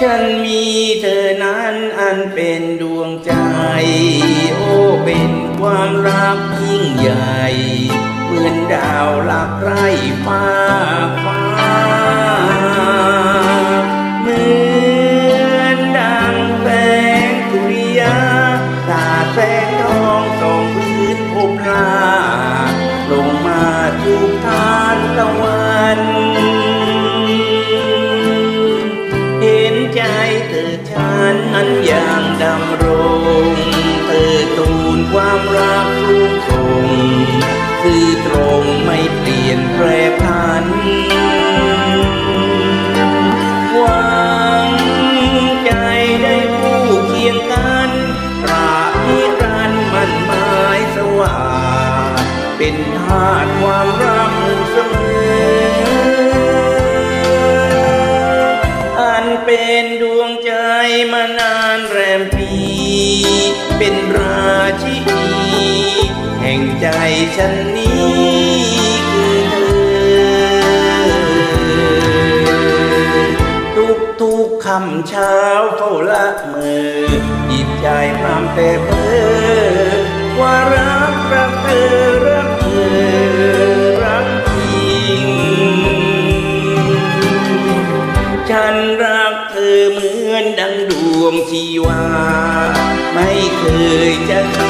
ฉันมีเธอนั้นอันเป็นดวงใจ โอ้เป็นความรักยิ่งใหญ่เหมือนดาวหลักไร้ฟ้าฟ้าเหมือนดังแสงสุริยาตาแสงทองส่องพื้นภพลาลงมาทุกทานตะวัน ฉันอันอย่างดำรงเธอตูนความรักสูงส่งคือตรงไม่เปลี่ยนแปรพันหวังใจได้คู่เคียงกันตราบนิรันดร์มันหมายสว่างเป็นทาสความรักเสมออันเป็นดว มานานแรมปี เป็นราชินี แห่งใจฉันนี้คือเธอ ทุกทุกคำเช้าเฝ้าละเมอจิตใจพรำแต่เพ้อว่ารักรักเธอรัก กเธอเหมือนดังดวงชีวา ไม่เคยจะ